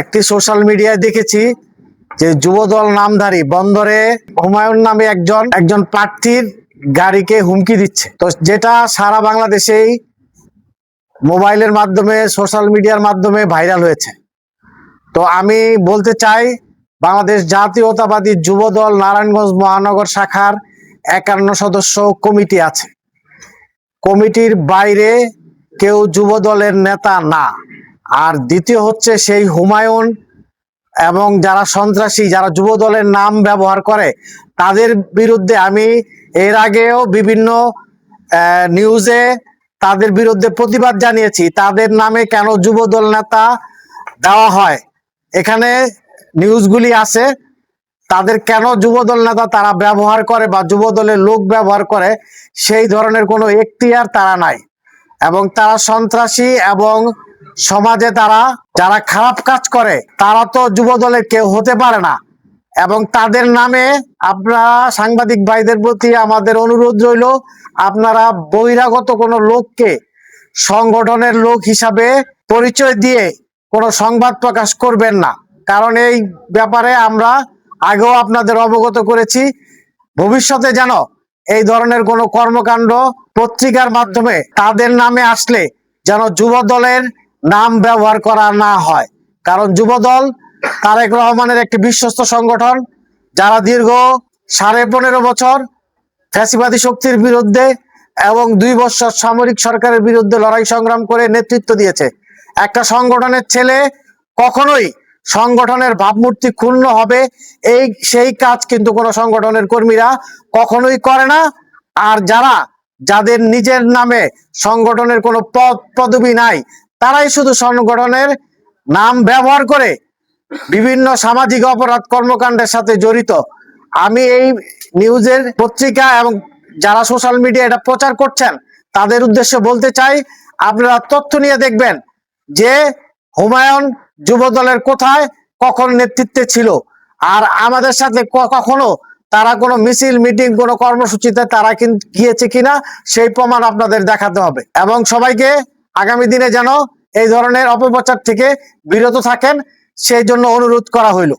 একটি সোশ্যাল মিডিয়ায় দেখেছি যে যুবদল নামধারী বন্দরে হুমায়ুন নামে একজন একজন প্রার্থীর গাড়িকে হুমকি দিচ্ছে। তো যেটা সারা বাংলাদেশেই মোবাইলের মাধ্যমে সোশ্যাল মিডিয়ার মাধ্যমে ভাইরাল হয়েছে। তো আমি বলতে চাই, বাংলাদেশ জাতীয়তাবাদী যুবদল নারায়ণগঞ্জ মহানগর শাখার একান্ন সদস্য কমিটি আছে। কমিটির বাইরে কেউ যুবদলের নেতা না। আর দ্বিতীয় হচ্ছে সেই হুমায়ুন এবং যারা সন্ত্রাসী, যারা যুব দলের নাম ব্যবহার করে, তাদের বিরুদ্ধে আমি এর আগেও বিভিন্ন নিউজে তাদের বিরুদ্ধে প্রতিবাদ জানিয়েছি। তাদের নামে কেন যুব দল নেতা দেওয়া হয়? এখানে নিউজগুলি আছে। তাদের কেন যুবদল নেতা তারা ব্যবহার করে বা যুবদলের লোক ব্যবহার করে, সেই ধরনের কোনো এখতিয়ার তারা নাই। এবং তারা সন্ত্রাসী এবং সমাজে তারা, যারা খারাপ কাজ করে, তারা তো যুবদলের কেউ হতে পারে না। এবং তাদের নামে আপনারা সাংবাদিক ভাইদের প্রতি আমাদের অনুরোধ রইল, আপনারা বহিরাগত কোনো লোককে সংগঠনের লোক হিসাবে পরিচয় দিয়ে কোনো সংবাদ প্রকাশ করবেন না। কারণ এই ব্যাপারে আমরা আগেও আপনাদের অবগত করেছি, ভবিষ্যতে যেন এই ধরনের কোনো কর্মকাণ্ড পত্রিকার মাধ্যমে তাদের নামে আসলে যেন যুব দলের নাম ব্যবহার করা না হয়। কারণ যুবদল তারেক রহমানের একটি বিশ্বস্ত সংগঠন, যারা দীর্ঘ সাড়ে পনেরো বছর ফ্যাসিবাদী শক্তির বিরুদ্ধে এবং দুই বছর সামরিক সরকারের বিরুদ্ধে লড়াই সংগ্রাম করে নেতৃত্ব দিয়েছে। একটা সংগঠনের ছেলে কখনোই সংগঠনের ভাবমূর্তি ক্ষুণ্ণ হবে, এই, সেই কাজ কিন্তু কোনো সংগঠনের কর্মীরা কখনোই করে না। আর যারা, যাদের নিজের নামে সংগঠনের কোনো পদ, পদবি নাই তারাই শুধু সংগঠনের নাম ব্যবহার করে বিভিন্ন সামাজিক অপরাধ কর্মকাণ্ডের সাথে জড়িত। আমি এই নিউজের পত্রিকা এবং যারা সোশ্যাল মিডিয়া এটা প্রচার করছেন, তাদের উদ্দেশ্যে বলতে চাই, আপনারা তথ্য নিয়ে দেখবেন যে হুমায়ুন যুব দলের কোথায় কখন নেতৃত্বে ছিল। আর আমাদের সাথে কখনো তারা কোনো মিছিল, মিটিং, কোনো কর্মসূচিতে তারা গিয়েছে কিনা, সেই প্রমাণ আপনাদের দেখাতে হবে। এবং সবাইকে আগামী দিনে যেন এই ধরনের অপপ্রচার থেকে বিরত থাকেন সেই জন্য অনুরোধ করা হইল।